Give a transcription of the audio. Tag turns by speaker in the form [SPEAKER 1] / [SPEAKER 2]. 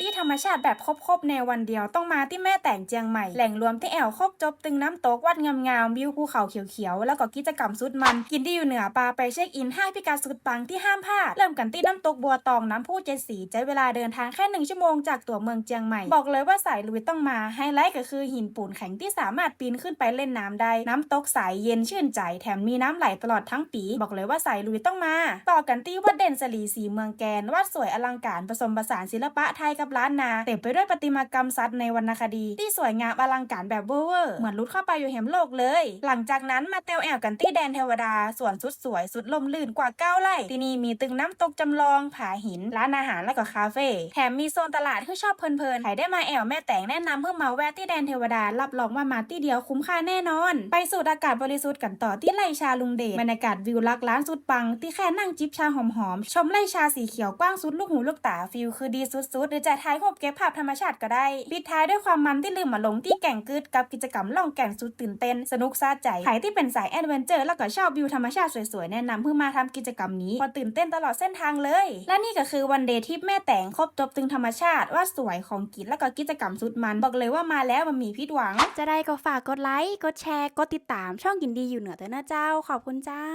[SPEAKER 1] ที่ธรรมชาติแบบครบๆในวันเดียวต้องมาที่แม่แต่งเจียงใหม่ แหล่งรวมที่แอวครบจบตึงน้ำตกวัดงามๆวิวภูเขาเขียวๆ แล้วก็กิจกรรมสุดมัน กินที่อยู่เหนือปลาไปเช็คอินห้าพิกัดสุดปังที่ห้ามพลาด เริ่มกันที่น้ำตกบัวตองน้ำพุเจ็ดสีใช้เวลาเดินทางแค่หนึ่งชั่วโมงจากตัวเมืองเจียงใหม่ บอกเลยว่าสายลุยต้องมาไฮไลท์ก็คือหินปูนแข็งที่สามารถปีนขึ้นไปเล่นน้ำได้น้ำตกใสเย็นชื่นใจแถมมีน้ำไหลตลอดทั้งปี บอกเลยว่าสายลุยต้องมา ต่อกันที่วัดเด่นสลีสีเมืองแกนวัดสวยอลังการผสมผสานศิลปะไทยกับล้านนาเต็มไปด้วยประติมากรรมสัตว์ในวรรณคดี ที่สวยงามอลังการแบบเวอร์เวอร์เหมือนลุดเข้าไปอยู่เหมโลกเลย หลังจากนั้นมาเตวแอวกันที่แดนเทวดาสวนสุดสวยสุดลมลื่นกว่าเก้าไร่ที่นี่มีตึงน้ำตกจำลองผาหินร้านอาหารและก็คาเฟ่แถมมีโซนตลาดที่ชอบเพลินๆใครได้มาแอวแม่แต่งแนะนำเพื่อมาแวะที่แดนเทวดารับรองว่ามาที่เดียวคุ้มค่าแน่นอน ไปสูดอากาศบริสุทธิ์กันต่อที่ไร่ชาลุงเดชบรรยากาศวิวลักร้านสุดปังที่แค่นั่งจิบชาหอมๆชมไร่ชาสีเขียวกว้างสุดลูกหูลูกตาฟิลคือดีสุดๆหรือจะถ่ายรูปเก็บภาพธรรมชาติก็ได้ ปิดท้ายด้วยความมันที่ลืมมาลงที่แก่งกึดกับกิจกรรมล่องแก่งสุดตื่นเต้น สนุกซาใจ ใครที่เป็นสายแอดเวนเจอร์แล้วก็ชอบวิวธรรมชาติสวยๆ แนะนำเพื่อมาทำกิจกรรมนี้พอตื่นเต้นตลอดเส้นทางเลย และนี่ก็คือวันเดย์ทริปแม่แต่งครบจบตึงธรรมชาติว่าสวยของกินแล้วก็กิจกรรมสุดมัน บอกเลยว่ามาแล้วมันมีพิดหวัง จะได้ก็ฝากกดไลค์กดแชร์กดติดตามช่องกินดีอยู่เหนือเตอร์นะเจ้าขอบคุณเจ้า